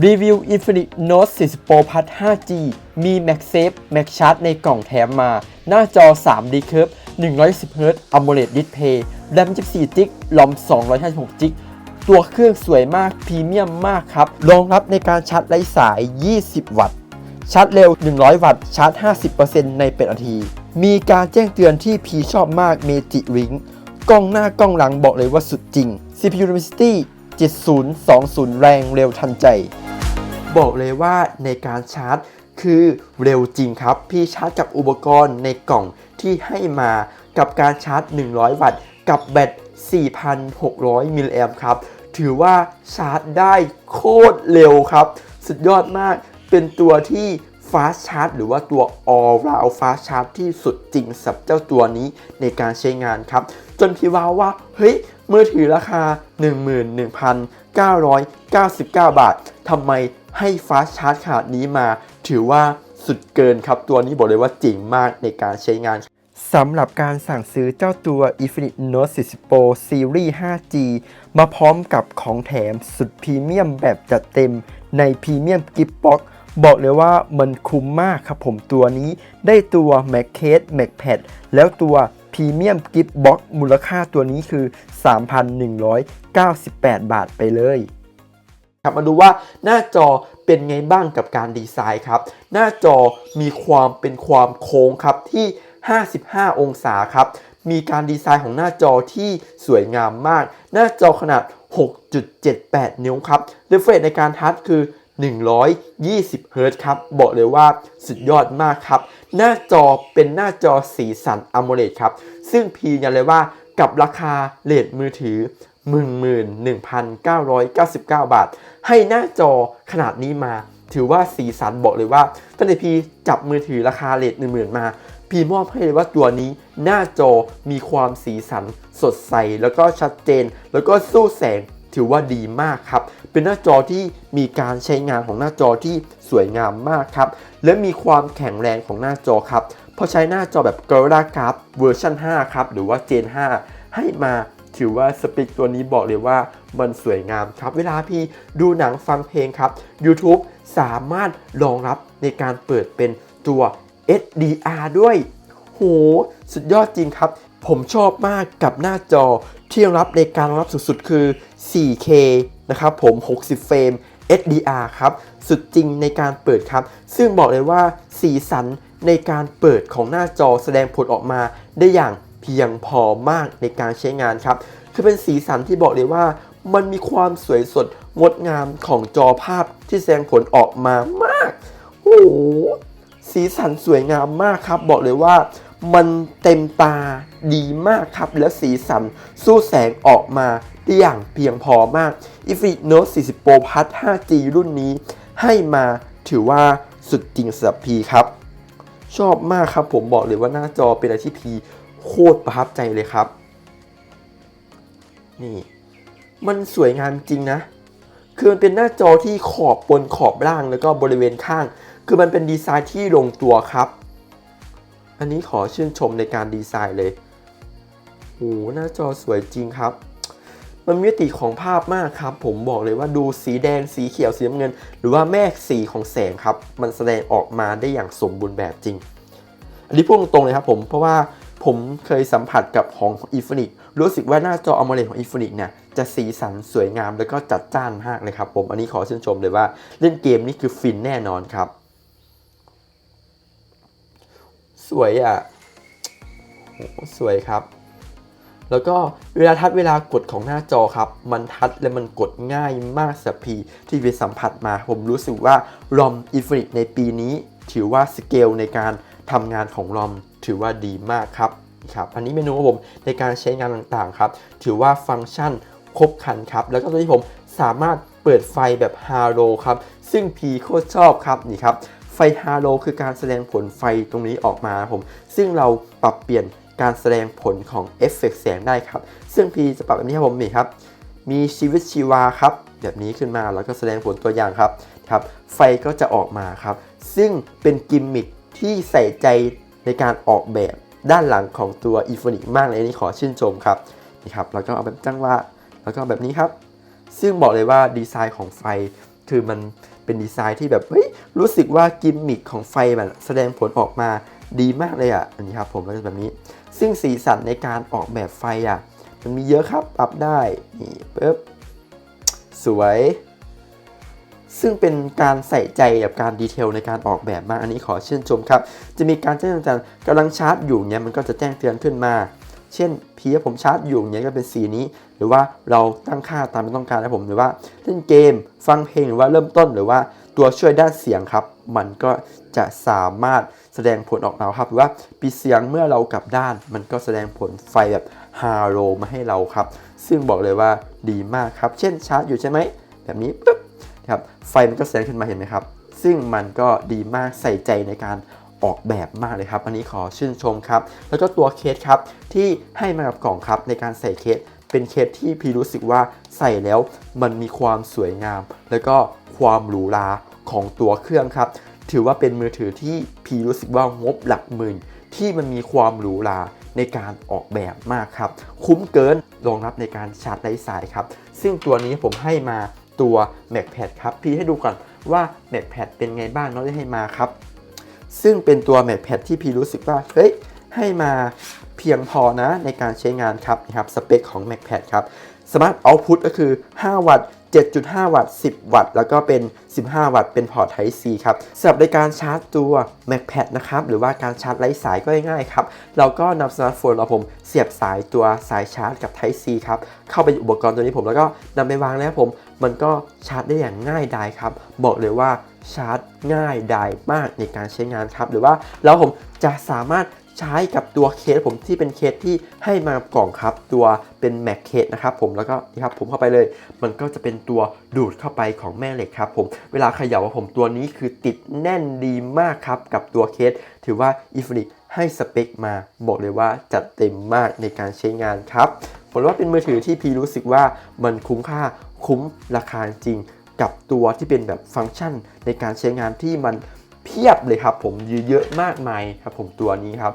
รีวิว Infinix Note 40 Pro Plus 5G มี MagSafe Mag Charge ในกล่องแถมมา หน้าจอ 3D Curve 110 Hz AMOLED Display RAM 24 g b ROM 256 g b ตัวเครื่องสวยมากพรีเมียมมากครับ รองรับในการชาร์จไร้สาย 20 วัตต์ ชาร์จเร็ว 100 วัตต์ ชาร์จ 50%ในเป็นนาที มีการแจ้งเตือนที่พีชอบมาก Magic Ring กล้องหน้ากล้องหลังบอกเลยว่าสุดจริง CPU Dimensity 7020 แรงเร็วทันใจ บอกเลยว่าในการชาร์จคือเร็วจริงครับ พี่ชาร์จกับอุปกรณ์ในกล่องที่ให้มากับการชาร์จ 100 วัตต์ กับแบต 4,600 มิลลิแอมครับ ถือว่าชาร์จได้โคตรเร็วครับ สุดยอดมากเป็นตัวที่ Fast Charge หรือว่าตัว All Round Fast Charge ที่สุดจริงสับเจ้าตัวนี้ในการใช้งานครับ จนพี่ว้าวว่า เฮ้ยมือถือราคา 11,999 บาททำไม ให้ Fast Charge ขนาดนี้มา ถือว่าสุดเกินครับ ตัวนี้บอกเลยว่าเจ๋งมากในการใช้งานสำหรับการสั่งซื้อเจ้าตัว Infinix Note 40 Pro Series 5G มาพร้อมกับของแถมสุดพรีเมียมแบบจัดเต็มในพรีเมียมกิฟต์บ็อกบอกเลยว่ามันคุ้มมากครับผมตัวนี้ได้ตัว Mac Case Mac Pad แล้วตัวพรีเมียมกิฟต์บ็อกมูลค่าตัวนี้คือ 3,198 บาทไปเลย ครับมาดูว่าหน้าจอเป็นไงบ้างกับการดีไซน์ครับ หน้าจอมีความเป็นความโค้งครับที่ 55 องศาครับ มีการดีไซน์ของหน้าจอที่สวยงามมาก หน้าจอขนาด 6.78 นิ้วครับเรฟเฟรชในการทัชคือ 120เฮิรต์ครับ บอกเลยว่าสุดยอดมากครับ หน้าจอเป็นหน้าจอสีสัน AMOLED ครับ ซึ่งพียันเลยว่ากับราคาเลทมือถือ 11,999 บาท ให้หน้าจอขนาดนี้มา ถือว่าสีสันบอกเลยว่าตั้งแต่พีจับมือถือราคาเลท10,000มา พีมอบให้เลยว่าตัวนี้หน้าจอมีความสีสันสดใส แล้วก็ชัดเจน แล้วก็สู้แสงถือว่าดีมากครับ เป็นหน้าจอที่มีการใช้งานของหน้าจอที่สวยงามมากครับ และมีความแข็งแรงของหน้าจอครับพราะใช้หน้าจอแบบ Gorilla Glass เวอร์ชัน5ครับ หรือว่า Gen 5 ให้มา ถือว่าสเปคตัวนี้บอกเลยว่ามันสวยงามครับ เวลาพี่ดูหนังฟังเพลงครับ YouTube สามารถรองรับในการเปิดเป็นตัว SDR ด้วย โห สุดยอดจริงครับ ผมชอบมากกับหน้าจอที่รองรับในการรองรับสุดๆ คือ 4K นะครับผม 60 เฟรม SDR ครับ สุดจริงในการเปิดครับ ซึ่งบอกเลยว่าสีสันในการเปิดของหน้าจอแสดงผลออกมาได้อย่าง เพียงพอมากในการใช้งานครับ คือเป็นสีสันที่บอกเลยว่า มันมีความสวยสดงดงามของจอภาพที่แสดงผลออกมามากโอ้โหสีสันสวยงามมากครับ บอกเลยว่ามันเต็มตาดีมากครับ และสีสันสู้แสงออกมาได้อย่างเพียงพอมาก Infinix Note 40 Pro Plus 5G รุ่นนี้ให้มาถือว่าสุดจริงสำหรับพีครับ ชอบมากครับผมบอกเลยว่าหน้าจอเป็นอะไรที่พี โคตรประทับใจเลยครับ นี่ มันสวยงามจริงนะ คือมันเป็นหน้าจอที่ขอบบนขอบล่างแล้วก็บริเวณข้าง คือมันเป็นดีไซน์ที่ลงตัวครับ อันนี้ขอชื่นชมในการดีไซน์เลยโหหน้าจอสวยจริงครับมันมีมิติของภาพมากครับ ผมบอกเลยว่าดูสีแดงสีเขียวสีน้ำเงิน หรือว่าแม่สีของแสงครับ มันแสดงออกมาได้อย่างสมบูรณ์แบบจริง อันนี้พูดตรงเลยครับผมเพราะว่า ผมเคยสัมผัสกับของ i n f i n i x รู้สึกว่าหน้าจอ AMOLED ของ i n f i n i x เนี่ยจะสีสันสวยงามแล้วก็จัดจ้านมากเลยครับผมอันนี้ขอชื่นชมเลยว่าเล่นเกมนี่คือฟินแน่นอนครับ สวยอะสวยครับ แล้วก็เวลาทัดเวลากดของหน้าจอครับ มันทัดและมันกดง่ายมากสับพีที่ไปสัมผัสมา ผมรู้สึกว่า ROM Infinix ในปีนี้ ถือว่าสเกลในการทำงานของ ROM ถือว่าดีมากครับครับอันนี้เมนูของผมในการใช้งานต่างๆครับ ถือว่าฟังก์ชันครบครันครับ แล้วก็ตัวที่ผมสามารถเปิดไฟแบบฮาโลครับ ซึ่งพีโคตรชอบครับนี่ครับ ไฟฮาโลคือการแสดงผลไฟตรงนี้ออกมาครับผม ซึ่งเราปรับเปลี่ยนการแสดงผลของเอฟเฟกต์แสงได้ครับ ซึ่งพีจะปรับแบบนี้ครับผมนี่ครับ มีชีวิตชีวาครับ แบบนี้ขึ้นมาแล้วก็แสดงผลตัวอย่างครับครับ ไฟก็จะออกมาครับ ซึ่งเป็นกิมมิคที่ใส่ใจ ในการออกแบบด้านหลังของตัว i n f i n i x มากเลยนนี้ขอชื่นชมครับนี่ครับแล้วก็เอาแบบจังหวะแล้วก็แบบนี้ครับ ซึ่งบอกเลยว่าดีไซน์ของไฟคคือมันเป็นดีไซน์ที่แบบเฮ้ยรู้สึกว่ากิมมิคของไฟมันแสดงผลออกมาดีมากเลยอะอันนี้ครับผมก็จะแบบนี้ ซึ่งสีสันในการออกแบบไฟอะมันมีเยอะครับปรับได้นี่ปึ๊บสวย ซึ่งเป็นการใส่ใจกับการดีเทลในการออกแบบมากอันนี้ขอชื่นชมครับ จะมีการแจ้งเตือนกำลังชาร์จอยู่เนี่ยมันก็จะแจ้งเตือนขึ้นมา เช่นพีผมชาร์จอยู่เนี่ยก็เป็นสีนี้ หรือว่าเราตั้งค่าตามที่ต้องการนะผมหรือว่าเล่นเกม ฟังเพลงหรือว่าเริ่มต้นหรือว่าตัวช่วยด้านเสียงครับ มันก็จะสามารถแสดงผลออกมาครับหรือว่าปีเสียงเมื่อเรากลับด้าน มันก็แสดงผลไฟแบบฮาโลมาให้เราครับ ซึ่งบอกเลยว่าดีมากครับ เช่นชาร์จอยู่ใช่ไหมแบบนี้ปึ๊บ ครับไฟมันก็แสงขึ้นมาเห็นไหมครับ ซึ่งมันก็ดีมากใส่ใจในการออกแบบมากเลยครับ อันนี้ขอชื่นชมครับ แล้วก็ตัวเคสครับที่ให้มากับกล่องครับในการใส่เคสเป็นเคสที่พี่รู้สึกว่าใส่แล้วมันมีความสวยงาม แล้วก็ความหรูหราของตัวเครื่องครับ ถือว่าเป็นมือถือที่พี่รู้สึกว่างบหลักหมื่น ที่มันมีความหรูหราในการออกแบบมากครับ คุ้มเกินรองรับในการชาร์จไร้สายครับ ซึ่งตัวนี้ผมให้มา ตัว MacPad ครับพี่ให้ดูก่อนว่า MacPad เป็นไงบ้างเน้องได้ให้มาครับ ซึ่งเป็นตัว MacPad ที่พี่รู้สึกว่าเฮ้ยให้มาเพียงพอนะในการใช้งานครับนะครับสเปคของ MacPad ครับ Smart Output ก็คือ 5 วัตต์ 7.5 วัตต์ 10 วัตต์ แล้วก็เป็น 15 วัตต์ เป็นพอร์ต Type C ครับสำหรับในการชาร์จตัว MacPad นะครับ หรือว่าการชาร์จไร้สายก็ง่ายๆครับ เราก็นำสมาร์ทโฟนเราผมเสียบสายตัวสายชาร์จกับ Type C ครับ เข้าไปอุปกรณ์ตัวนี้ผมแล้วก็นำไปวางแล้วผม มันก็ชาร์จได้อย่างง่ายดายครับ บอกเลยว่าชาร์จง่ายดายมากในการใช้งานครับ หรือว่าแล้วผมจะสามารถ ใช้กับตัวเคสผมที่เป็นเคสที่ให้มากล่องครับ ตัวเป็น Mac เคสนะครับผมแล้วก็นี่ครับผมเข้าไปเลย มันก็จะเป็นตัวดูดเข้าไปของแม่เหล็กครับผมเวลาเขย่าผมตัวนี้คือติดแน่นดีมากครับกับตัวเคส ถือว่า i n f i n i x ให้สเปคมาบอกเลยว่าจัดเต็มมากในการใช้งานครับผมว่าเป็นมือถือที่พีรู้สึกว่ามันคุ้มค่าคุ้มราคาจริง กับตัวที่เป็นแบบฟังก์ชันในการใช้งานที่มัน เพียบเลยครับผมเยอะมากมายครับผมตัวนี้ครับ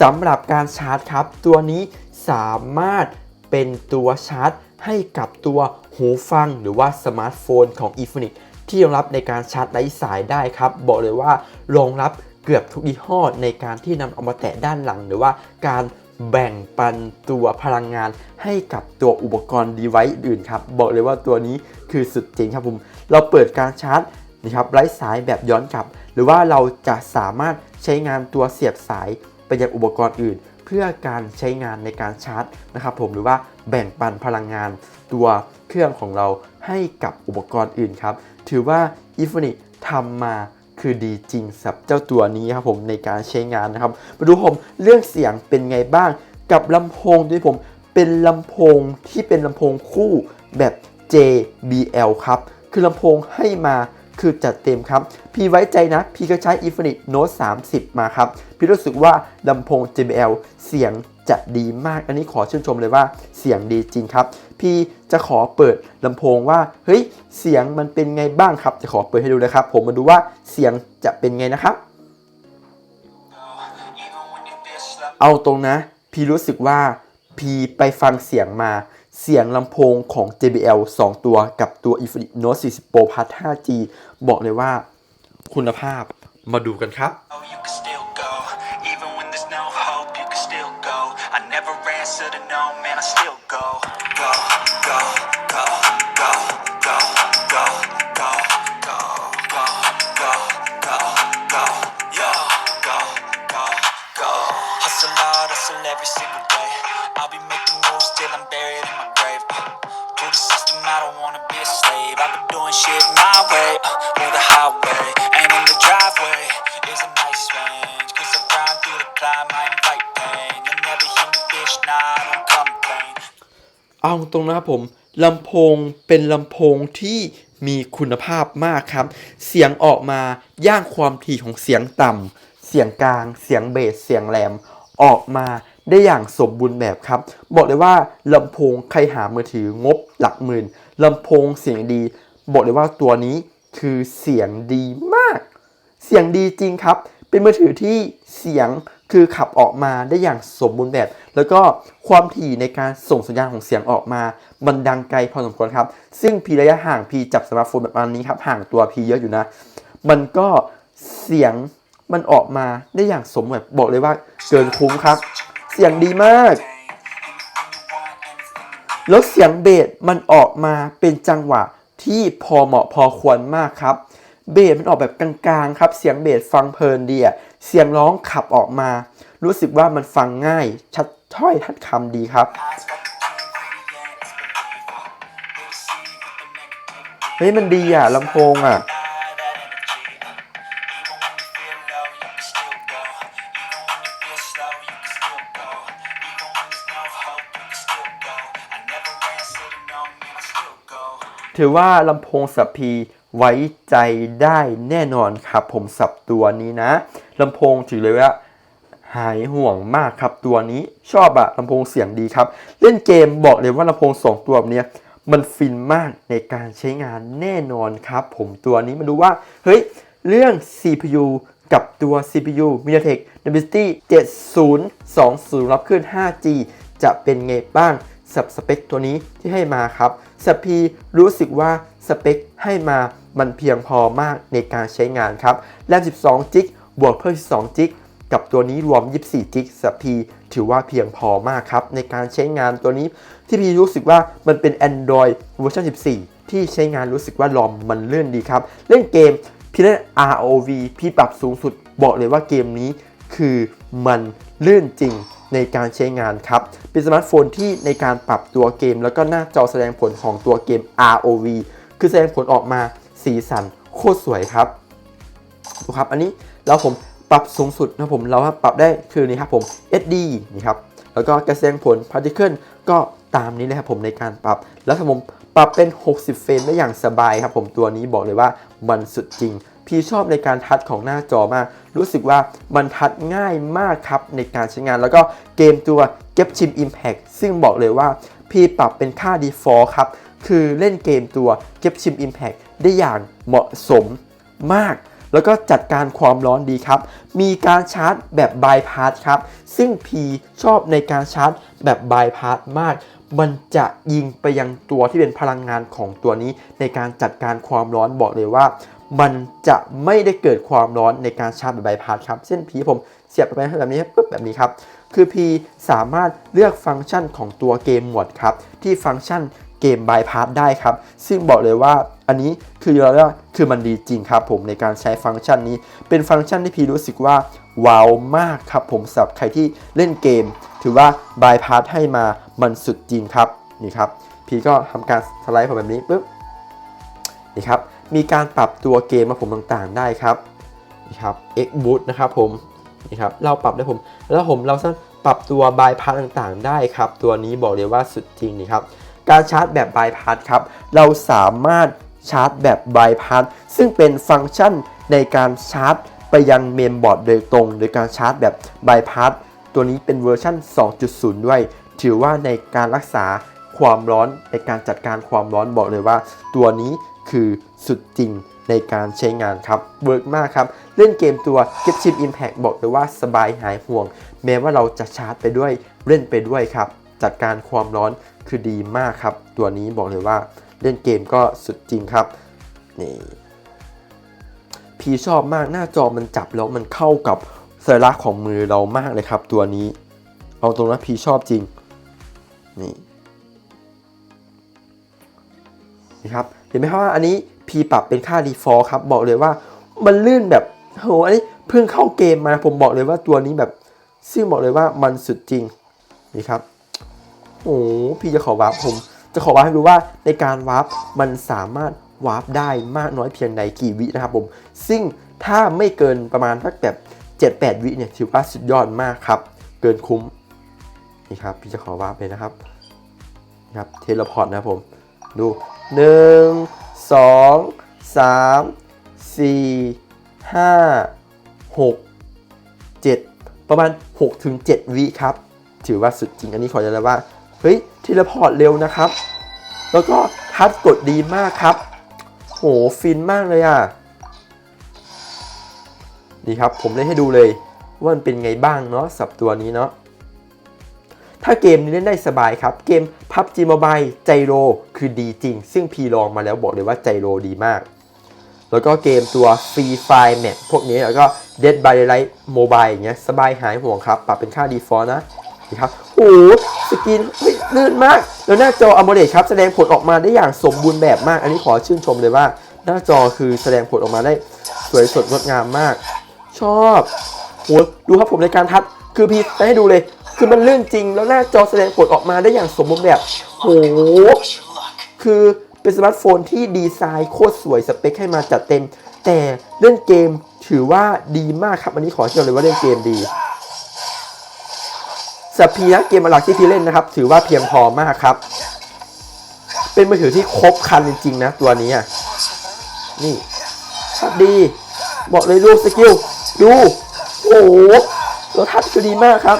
สำหรับการชาร์จครับ ตัวนี้สามารถเป็นตัวชาร์จ ให้กับตัวหูฟังหรือว่าสมาร์ทโฟนของ e f o n i x ที่รองรับในการชาร์จไร้สายได้ครับ บอกเลยว่ารองรับเกือบทุกยี่ห้อในการที่นำเอามาแตะด้านหลัง หรือว่าการแบ่งปันตัวพลังงานให้กับตัวอุปกรณ์ device อื่นครับ บอกเลยว่าตัวนี้คือสุดจริงครับผม เราเปิดการชาร์จนะครับไร้สายแบบย้อนกลับ หรือว่าเราจะสามารถใช้งานตัวเสียบสายไปยังอุปกรณ์อื่น เพื่อการใช้งานในการชาร์จนะครับผมหรือว่าแบ่งปันพลังงานตัวเครื่องของเราให้กับอุปกรณ์อื่นครับถือว่า i n f i n i x ทำมาคือดีจริงสับเจ้าตัวนี้ครับผมในการใช้งานนะครับมาดูผมเรื่องเสียงเป็นไงบ้างกับลำโพงด้วยผมเป็นลำโพงที่เป็นลำโพงคู่แบบ JBL ครับ คือลำโพงให้มา คือจัดเต็มครับ พี่ไว้ใจนะ พี่ก็ใช้ i n f i n i x Note 30 มาครับ พี่รู้สึกว่าลำโพง JBL เสียงจะดีมาก อันนี้ขอชื่นชมเลยว่าเสียงดีจริงครับ พี่จะขอเปิดลำโพงว่า เฮ้ย เสียงมันเป็นไงบ้างครับ จะขอเปิดให้ดูเลยครับ ผมมาดูว่าเสียงจะเป็นไงนะครับ เอาตรงนะ พี่รู้สึกว่าพี่ไปฟังเสียงมา เสียงลำโพงของ JBL 2 ตัวกับตัว Infinix Note 40 Pro Plus 5G บอกเลยว่าคุณภาพมาดูกันครับ Hustle hard, hustle every single day. I'll be making moves till I'm buried. I don't wanna be a slave. I've been doing shit my way, uh, through the highway. And in the driveway is a nice range. Cause I grind through the climb, I invite pain. You never hear me, bitch, nah, I don't complain. เอาตรงนะครับผมลำโพงเป็นลำโพงที่มีคุณภาพมากครับ เสียงออกมาย่างความถี่ของเสียงต่ำเสียงกลาง เสียงเบส เสียงแหลม ออกมา ได้อย่างสมบูรณ์แบบครับ บอกเลยว่าลำโพงใครหามือถืองบหลักหมื่นลำโพงเสียงดี บอกเลยว่าตัวนี้คือเสียงดีมาก เสียงดีจริงครับ เป็นมือถือที่เสียงคือขับออกมาได้อย่างสมบูรณ์แบบ แล้วก็ความถี่ในการส่งสัญญาณของเสียงออกมามันดังไกลพอสมควรครับ ซึ่งพีระยะห่างพีจับสมาร์ทโฟนแบบนี้ครับห่างตัวพีเยอะอยู่นะ มันก็เสียงมันออกมาได้อย่างสมแบบบอกเลยว่าเกินคุ้มครับ เสียงดีมาก แล้วเสียงเบสมันออกมาเป็นจังหวะที่พอเหมาะพอควรมากครับเบสมันออกแบบกลางๆครับ เสียงเบสฟังเพลินดีอะเสียงร้องขับออกมา รู้สึกว่ามันฟังง่าย ชัดถ้อยทัดคำดีครับเฮ้ยมันดีอะลำโพงอะ ถือว่าลำโพงสับพีไว้ใจได้แน่นอนครับ ผมสับตัวนี้นะลำโพงถือเลยว่าหายห่วงมากครับตัวนี้ชอบอะลำโพงเสียงดีครับ เล่นเกมบอกเลยว่าลำโพงสองตัวแบบเนี้ยมันฟินมากในการใช้งานแน่นอนครับ ผมตัวนี้มาดูว่า เฮ้ย เรื่อง CPU กับตัว CPU MediaTek Dimensity 7020 รับขึ้น 5G จะเป็นไงบ้างสับสเปคตัวนี้ที่ให้มาครับ สปีรู้สึกว่าสเปคให้มามันเพียงพอมากในการใช้งานครับแรม 12 g b บวกเพิ่ม 12 g b กับตัวนี้รวม 24 g b สปีถือว่าเพียงพอมากครับในการใช้งานตัวนี้ที่พีรู้สึกว่ามันเป็น Android เวอร์ชัน14 ที่ใช้งานรู้สึกว่าลอมมันเลื่อนดีครับ เล่นเกมพี่เล่น ROV พี่ปรับสูงสุดบอกเลยว่าเกมนี้คือมันเลื่อนจริง ในการใช้งานครับ เป็นสมาร์ทโฟนที่ในการปรับตัวเกม แล้วก็หน้าจอแสดงผลของตัวเกม ROV คือแสดงผลออกมาสีสันโคตรสวยครับดูครับ อันนี้แล้วผมปรับสูงสุดนะผมเราปรับได้คือนี่ครับผม SD นี่ครับแล้วก็กระแสงผล particle ก็ตามนี้เลยครับผมในการปรับ แล้วผมปรับเป็น 60 เฟรมได้อย่างสบายครับผมตัวนี้บอกเลยว่ามันสุดจริง พี่ชอบในการทัชของหน้าจอมาก รู้สึกว่ามันทัชง่ายมากครับในการใช้งาน แล้วก็เกมตัว g e p Chim Impact ซึ่งบอกเลยว่าพี่ปรับเป็นค่า default ครับ คือเล่นเกมตัว g e p Chim Impact ได้อย่างเหมาะสมมาก แล้วก็จัดการความร้อนดีครับ มีการชาร์จแบบบายพาสครับ ซึ่ง P ชอบในการชาร์จแบบบายพาสมากมันจะยิงไปยังตัวที่เป็นพลังงานของตัวนี้ในการจัดการความร้อนบอกเลยว่า มันจะไม่ได้เกิดความร้อนในการชาร์จแบบบพาสครับ เส้น P ผมเสียบไปแบบนี้ปุ๊บแบบนี้ครับ คือ P สามารถเลือกฟังก์ชันของตัวเกมหมวดครับ ที่ฟังก์ชันเกมบายพาสได้ครับ ซึ่งบอกเลยว่าอันนี้คือเราเรียกคือมันดีจริงครับผมในการใช้ฟังก์ชันนี้ เป็นฟังก์ชันที่พีรู้สึกว่าว้าวมากครับผมสำหรับใครที่เล่นเกม ถือว่าบายพาสให้มามันสุดจริงครับนี่ครับพีก็ทำการสไลด์ผมแบบนี้ปุ๊บนี่ครับ มีการปรับตัวเกมมาผมต่างๆ ได้ครับนี่ครับ X boot นะครับผมนี่ครับเราปรับได้ผม แล้วผมเราสามารถปรับตัวบายพาสต่างๆ ได้ครับ ตัวนี้บอกเลยว่าสุดจริงนี่ครับการชาร์จแบบบายพาสครับเราสามารถชาร์จแบบบายพาสซึ่งเป็นฟังก์ชันในการชาร์จไปยังเมนบอร์ดโดยตรง โดยการชาร์จแบบบายพาสตัวนี้เป็นเวอร์ชัน2.0 ด้วย ถือว่าในการรักษาความร้อนในการจัดการความร้อนบอกเลยว่า ตัวนี้คือ สุดจริงในการใช้งานครับ เวิร์กมากครับ เล่นเกมตัว Get Chip Impact บอกเลยว่าสบายหายห่วง แม้ว่าเราจะชาร์จไปด้วยเล่นไปด้วยครับ จัดการความร้อนคือดีมากครับ ตัวนี้บอกเลยว่าเล่นเกมก็สุดจริงครับนี่พีชอบมากหน้าจอมันจับแล้วมันเข้ากับสัญลักษณ์ของมือเรามากเลยครับ ตัวนี้ เอาตรงนะพีชอบจริงนี่นี่ครับเห็นไหมครับว่าอันนี้ ปรับเป็นค่า default ครับบอกเลยว่ามันลื่นแบบโหอันนี้เพิ่งเข้าเกมมาผมบอกเลยว่าตัวนี้แบบ ซึ่งบอกเลยว่ามันสุดจริงนี่ครับโอ้พี่จะขอวาร์ปผม จะขอวาร์ปให้ดูว่าในการวาร์ปมันสามารถวาร์ปได้มากน้อยเพียงใดกี่วินะครับผม ซึ่งถ้าไม่เกินประมาณสักแบบ7-8 วิเนี่ยถือว่าสุดยอดมากครับ เกินคุ้มนี่ครับพี่จะขอวาร์ปเลยนะครับนะครับเทเลพอร์ตนะผม ดูหนึ่ง ครับผมดู1 2 3 4 5 6 7ประมาณ6ถึง7วิครับ ถือว่าสุดจริงอันนี้ขอจะเลยว่า เฮ้ยทเละพอร์ตเร็วนะครับ แล้วก็ทัดกดดีมากครับ โหฟินมากเลยอะ นี่ครับผมเล่นให้ดูเลยว่ามันเป็นไงบ้างเนาะสับตัวนี้เนาะ ถ้าเกมนี้เล่นได้สบายครับ เกม PUBG Mobile ใจโรคือดีจริง ซึ่งพีลองมาแล้วบอกเลยว่าใจโรดีมาก แล้วก็เกมตัว Free Fire Map พวกนี้แล้วก็ Dead by Daylight Mobile อย่างเงี้ยสบายหายห่วงครับ ปรับเป็นค่า default นะนี่ครับโอ้โหสกินเฮ้ยลื่นมาก แล้วหน้าจอ AMOLED ครับ แสดงผลออกมาได้อย่างสมบูรณ์แบบมาก อันนี้ขอชื่นชมเลยว่า หน้าจอคือแสดงผลออกมาได้สวยสดงดงามมาก ชอบโหดูครับผมในการทัดคือพี่ให้ดูเลย คือมันเรื่องจริงแล้วหน้าจอแสดงผลออกมาได้อย่างสมบูรณ์แบบโหคือเป็นสมาร์ทโฟนที่ดีไซน์โคตรสวยสเปคให้มาจัดเต็ม แต่เล่นเกมถือว่าดีมากครับ อันนี้ขอเชื่อเลยว่าเล่นเกมดีสับพีนะเกมหลักที่พี่เล่นนะครับ ถือว่าเพียงพอมากครับ เป็นมือถือที่ครบครันจริงๆนะตัวนี้นี่ทัดดีบอกเลยดูสกิลดู โอ้โหแล้วทัดคือดีมากครับ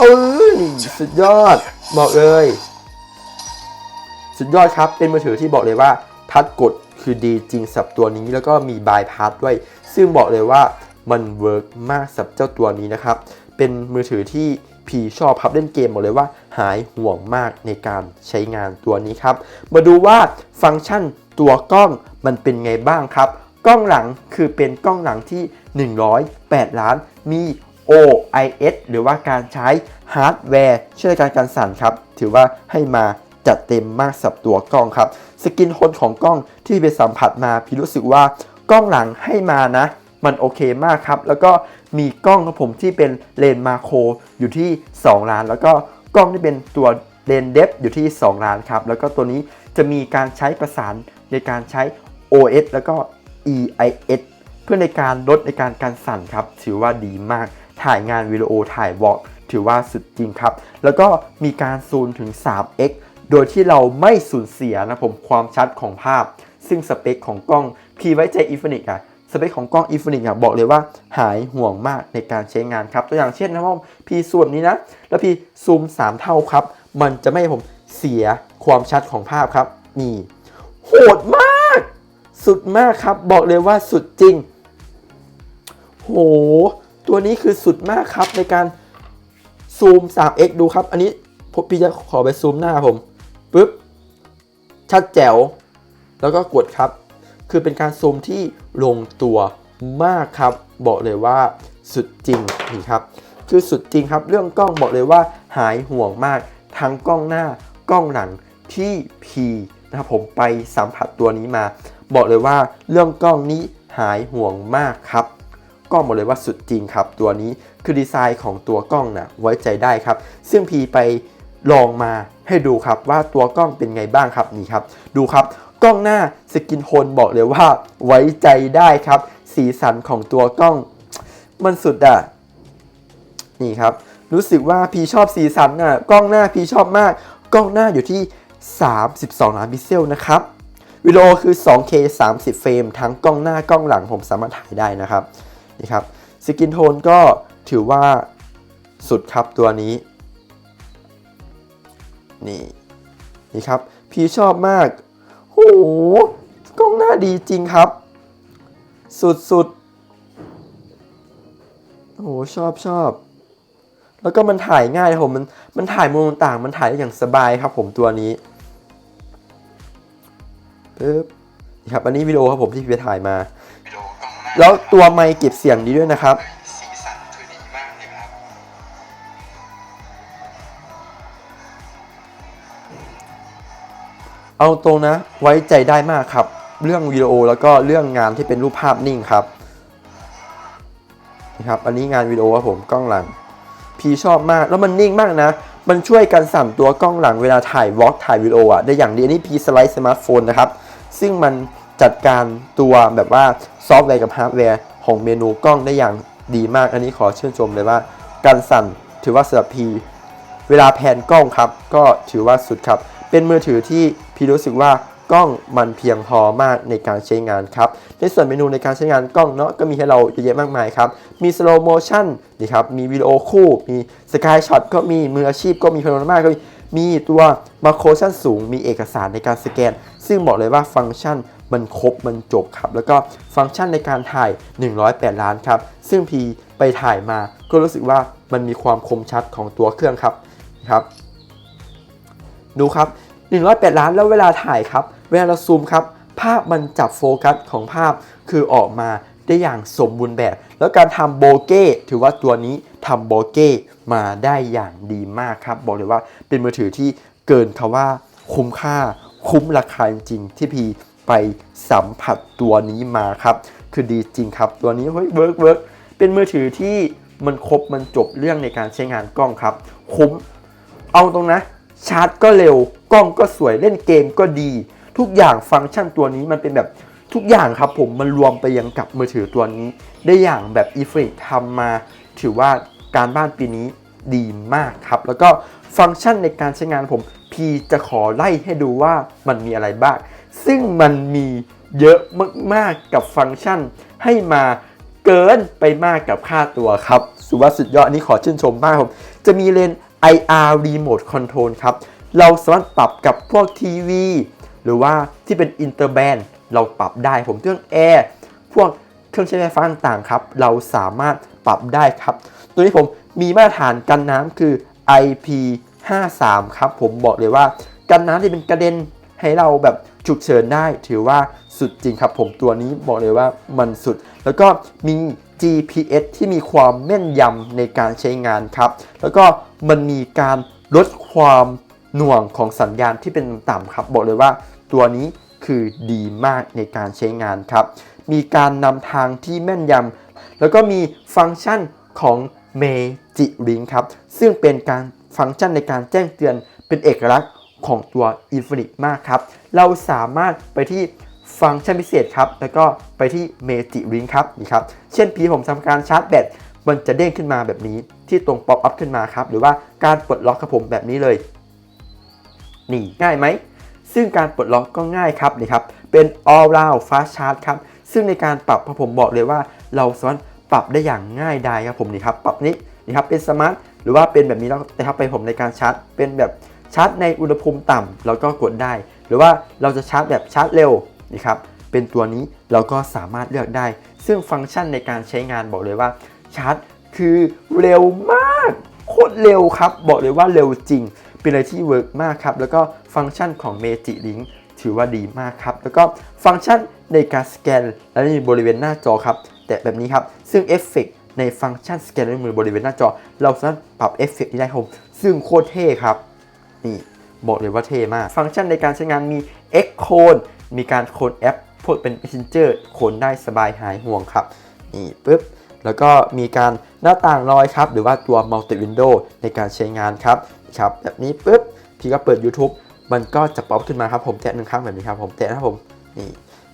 เอ้ยสุดยอดบอกเลย สุดยอดครับเป็นมือถือที่บอกเลยว่าทัดกดคือดีจริงสับตัวนี้แล้วก็มีบายพาสด้วย ซึ่งบอกเลยว่ามันเวิร์กมากสับเจ้าตัวนี้นะครับ เป็นมือถือที่พีชอบพับเล่นเกมบอกเลยว่าหายห่วงมากในการใช้งานตัวนี้ครับ มาดูว่าฟังก์ชันตัวกล้องมันเป็นไงบ้างครับ กล้องหลังคือเป็นกล้องหลังที่ 108 ล้านมี OIS หรือว่าการใช้ฮาร์ดแวร์ช่วยในการกันสั่นครับ ถือว่าให้มาจัดเต็มมากสับตัวกล้องครับ สกินโทนของกล้องที่ไปสัมผัสมาพี่รู้สึกว่ากล้องหลังให้มานะ มันโอเคมากครับ แล้วก็มีกล้องครับผมที่เป็นเลนมาโครอยู่ที่ 2 ล้าน แล้วก็กล้องที่เป็นตัวเลนเดฟอยู่ที่ 2 ล้านครับ แล้วก็ตัวนี้จะมีการใช้ประสานในการใช้ OS แล้วก็ EIS เพื่อในการลดในการการสั่นครับ ถือว่าดีมาก ถ่ายงานวิดีโอถ่ายวอล์กถือว่าสุดจริงครับ แล้วก็มีการซูมถึง 3x โดยที่เราไม่สูญเสียนะผมความชัดของภาพ ซึ่งสเปคของกล้องพีไว้ใจอินฟินิกอะสเปคของกล้องอินฟินิกอะบอกเลยว่าหายห่วงมากในการใช้งานครับ ตัวอย่างเช่นนะว่าพีซูมนี้นะ แล้วพีซูม 3 เท่าครับ มันจะไม่ให้ผมเสียความชัดของภาพครับ นี่ โหดมาก สุดมากครับ บอกเลยว่าสุดจริง โห ตัวนี้คือสุดมากครับในการซูม 3x ดูครับ อันนี้พี่จะขอไปซูมหน้าผมปุ๊บชัดแจ๋ว แล้วก็กดครับ คือเป็นการซูมที่ลงตัวมากครับ บอกเลยว่าสุดจริงนี่ครับ คือสุดจริงครับ เรื่องกล้องบอกเลยว่าหายห่วงมาก ทั้งกล้องหน้ากล้องหลังที่พีนะครับผมไปสัมผัสตัวนี้มา บอกเลยว่าเรื่องกล้องนี้หายห่วงมากครับ กล้องบอกเลยว่าสุดจริงครับ ตัวนี้คือดีไซน์ของตัวกล้องนะไว้ใจได้ครับ ซึ่งพีไปลองมาให้ดูครับว่าตัวกล้องเป็นไงบ้างครับนี่ครับ ดูครับกล้องหน้าสกินโทนบอกเลยว่าไว้ใจได้ครับ สีสันของตัวกล้อง มันสุดอะนี่ครับ รู้สึกว่าพีชอบสีสันน่ะกล้องหน้าพีชอบมาก กล้องหน้าอยู่ที่ 32 ล้านพิกเซลนะครับวิดีโอคือ 2K 30 เฟรมทั้งกล้องหน้ากล้องหลังผมสามารถถ่ายได้นะครับ นี่ครับสกินโทนก็ถือว่าสุดครับตัวนี้ นี่นี่ครับ พี่ชอบมากโหกล้องหน้าดีจริงครับ สุดๆโอ้โหชอบชอบ แล้วก็มันถ่ายง่ายผมมันมันถ่ายมุมต่างมันถ่ายได้อย่างสบายครับ ผมตัวนี้ปึ๊บนี่ครับอันนี้วิดีโอครับผมที่พี่ไปถ่ายมา แล้วตัวไมค์เก็บเสียงดีด้วยนะครับ สีสันคือดีมากเลยครับเอาตรงนะไว้ใจได้มากครับ เรื่องวิดีโอแล้วก็เรื่องงานที่เป็นรูปภาพนิ่งครับนะครับ อันนี้งานวิดีโอครับผมกล้องหลัง พีชอบมากแล้วมันนิ่งมากนะ มันช่วยกันสั่นตัวกล้องหลังเวลาถ่ายวอล์กถ่ายวิดีโออะได้อย่างดีอันนี้พีสไลด์สมาร์ทโฟนนะครับ ซึ่งมัน จัดการตัวแบบว่าซอฟต์แวร์กับฮาร์ดแวร์ของเมนูกล้องได้อย่างดีมาก อันนี้ขอชื่นชมเลยว่า การสั่นถือว่าสำหรับพีเวลาแพนกล้องครับ ก็ถือว่าสุดครับ เป็นมือถือที่พี่รู้สึกว่ากล้องมันเพียงพอมากในการใช้งานครับ ในส่วนเมนูในการใช้งานกล้องเนาะก็มีให้เราเยอะแยะมากมายครับ มี slow motion นี่ครับ มีวิดีโอคู่ มี sky shot ก็มีมืออาชีพก็มีพาโนรามาก็มี มีตัวมาโคชั่นสูง มีเอกสารในการสแกน ซึ่งบอกเลยว่าฟังก์ชันมันครบมันจบครับ แล้วก็ฟังก์ชันในการถ่าย 108 ล้านครับ ซึ่งพีไปถ่ายมาก็รู้สึกว่ามันมีความคมชัดของตัวเครื่องครับนะครับ ดูครับ 108 ล้านแล้วเวลาถ่ายครับ เวลาเราซูมครับ ภาพมันจับโฟกัสของภาพคือออกมา ได้อย่างสมบูรณ์แบบ แล้วการทำโบเก้ถือว่าตัวนี้ทำโบเก้มาได้อย่างดีมากครับ บอกเลยว่าเป็นมือถือที่เกินคาว่าคุ้มค่าคุ้มราคาจริงที่พีไปสัมผัสตัวนี้มาครับ คือดีจริงครับ ตัวนี้เฮ้ยเวิร์กเวิร์กเป็นมือถือที่มันครบมันจบเรื่องในการใช้งานกล้องครับ คุ้ม เอาตรงนะ ชาร์จก็เร็ว กล้องก็สวยเล่นเกมก็ดี ทุกอย่างฟังก์ชันตัวนี้มันเป็นแบบ ทุกอย่างครับผมมันรวมไปยังกับมือถือตัวนี้ ได้อย่างแบบอีฟริกทำมาถือว่าการบ้านปีนี้ดีมากครับ แล้วก็ฟังก์ชันในการใช้งานผมพีจะขอไล่ให้ดูว่ามันมีอะไรบ้าง ซึ่งมันมีเยอะมากๆกับฟังก์ชันให้มาเกินไปมากกับค่าตัวครับสุว่าสุดยอดอันนี้ขอชื่นชมมากครับจะมีเลน IR Remote Control ครับ เราสามารถปรับกับพวกทีวี หรือว่าที่เป็นอินเตอร์แบน เราปรับได้ผมเครื่องแอร์พวกเครื่องใช้ไฟฟ้าต่างๆครับเราสามารถปรับได้ครับ ตัวนี้ผมมีมาตรฐานกันน้ำคือ IP53 ครับผมบอกเลยว่ากันน้ำที่เป็นกระเด็นให้เราแบบฉุกเฉินได้ถือว่าสุดจริงครับผมตัวนี้บอกเลยว่ามันสุด แล้วก็มี GPS ที่มีความแม่นยำในการใช้งานครับ แล้วก็มันมีการลดความหน่วงของสัญญาณที่เป็นต่ำครับ บอกเลยว่าตัวนี้ คือดีมากในการใช้งานครับ มีการนำทางที่แม่นยำแล้วก็มีฟังก์ชันของ Magic Link ครับ ซึ่งเป็นการฟังก์ชันในการแจ้งเตือนเป็นเอกลักษณ์ของตัว Infinix มากครับ เราสามารถไปที่ฟังก์ชันพิเศษครับ แล้วก็ไปที่ Magic Link ครับนี่ครับ เช่นพีผมทำการชาร์จแบตมันจะเด้งขึ้นมาแบบนี้ที่ตรงป๊อปอัพขึ้นมาครับ หรือว่าการปลดล็อกครับผมแบบนี้เลย นี่ง่ายไหม ซึ่งการปลดล็อกก็ง่ายครับนี่ครับ เป็น all round fast charge ครับ ซึ่งในการปรับผมบอกเลยว่าเราสามารถปรับได้อย่างง่ายดายครับผมนี่ครับ ปรับนี้นี่ครับ เป็นสมาร์ทหรือว่าเป็นแบบนี้แล้วนะครับไปผมในการชาร์จ เป็นแบบชาร์จในอุณหภูมิต่ำเราก็กดได้ หรือว่าเราจะชาร์จแบบชาร์จเร็วนี่ครับ เป็นตัวนี้เราก็สามารถเลือกได้ ซึ่งฟังก์ชันในการใช้งานบอกเลยว่าชาร์จคือเร็วมากโคตรเร็วครับ บอกเลยว่าเร็วจริง เป็นอะไรที่เวิร์กมากครับ แล้วก็ฟังก์ชันของ Magic Link ถือว่าดีมากครับ แล้วก็ฟังก์ชันในการสแกน และในบริเวณหน้าจอครับ แต่แบบนี้ครับ ซึ่งเอฟเฟกในฟังก์ชันสแกนลายมือบริเวณหน้าจอ เราสามารถปรับเอฟเฟกได้ครับผมซึ่งโคตรเท่ครับ นี่บอกเลยว่าเท่มาก ฟังก์ชันในการใช้งานมี X Code มีการโคนแอปพวกเป็น Messenger โคนได้สบายหายห่วงครับ นี่ปุ๊บ แล้วก็มีการหน้าต่างลอยครับ หรือว่าตัว Multi Window ในการใช้งานครับครับแบบนี้ปุ๊บพี่ก็เปิด YouTube มันก็จะป๊อปขึ้นมาครับผมแตะหนึ่งครั้งแบบนี้ครับผมแตะนะครับผมนี่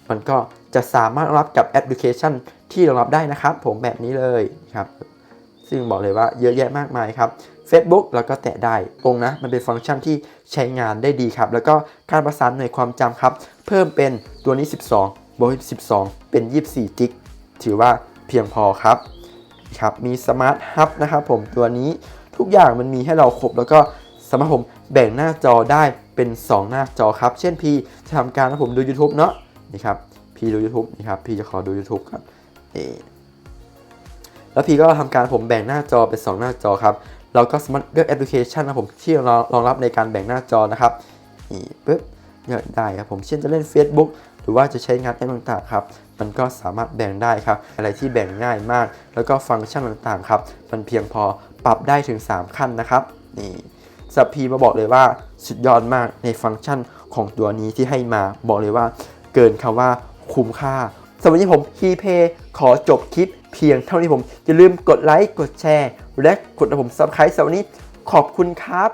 มันก็จะสามารถรับกับแอปพลิเคชันที่รองรับได้นะครับ ผมแบบนี้เลยครับซึ่งบอกเลยว่าเยอะแยะมากมายครับ Facebook เราก็แตะได้ ตรงนะ มันเป็นฟังก์ชันที่ใช้งานได้ดีครับ แล้วก็การประสานหน่วยความจำครับ เพิ่มเป็นตัวนี้ 12บวก12 เป็น 24จิก ถือว่า เพียงพอครับครับมีสมาร์ทฮับนะครับผมตัวนี้ทุกอย่างมันมีให้เราครบ แล้วก็สามารถผมแบ่งหน้าจอได้เป็น 2 หน้าจอครับ เช่นพี่จะทำการนะผมดู YouTube เนาะนี่ครับพี่ดู YouTube นี่ครับพี่จะขอดู YouTube ครับนี่แล้วพี่ก็ทำการผมแบ่งหน้าจอเป็น 2 หน้าจอครับเราก็สามารถเลือกแอปพลิเคชันนะผมที่รองรองรับในการแบ่งหน้าจอนะครับนี่ปุ๊บเลือกได้ครับผมเช่นจะเล่น Facebook หรือว่าจะใช้งานแอปต่างๆครับ มันก็สามารถแบ่งได้ครับ อะไรที่แบ่งง่ายมาก แล้วก็ฟังก์ชันต่างๆครับ มันเพียงพอปรับได้ถึง 3 ขั้นนะครับ นี่สับพีมาบอกเลยว่าสุดยอดมากในฟังก์ชันของตัวนี้ที่ให้มาบอกเลยว่า เกินคำว่าคุ้มค่าสำหรับวันนี้ผมคีเพย์ขอจบคลิปเพียงเท่านี้ผมอย่าลืมกดไลค์กดแชร์ และกดระผมซับสไครต์สำหรับนี้ขอบคุณครับ